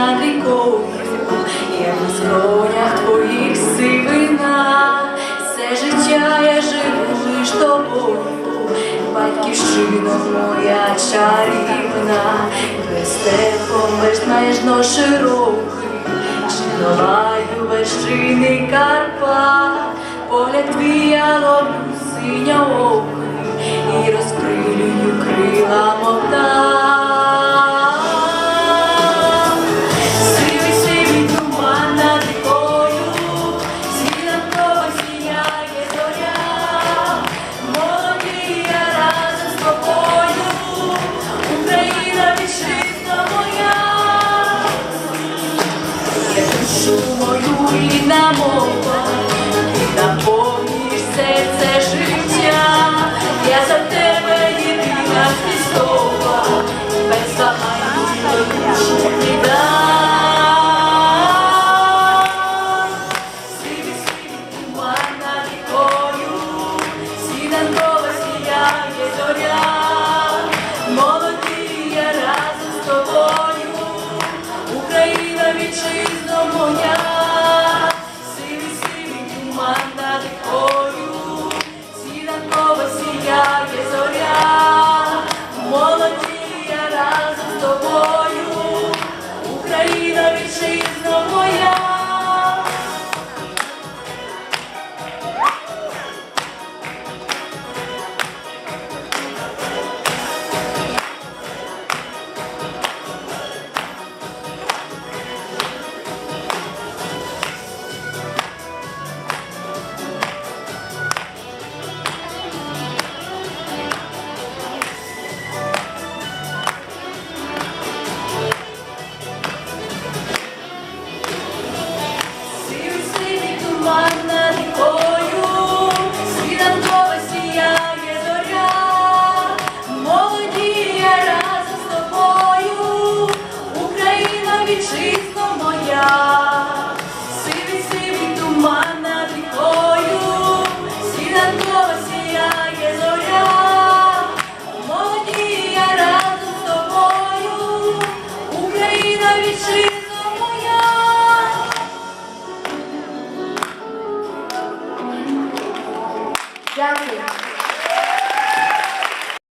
над рікою, як на скронях твоїх сивина, все життя я живу лиш тобою, батьківщина моя чарівна, без тебе знаєш широкий, чи долаю вершини Карпа, погляд твій я роблю синього. ока. Душу мою рідна мова, ти все серце життя, я за тебе єдина Danke.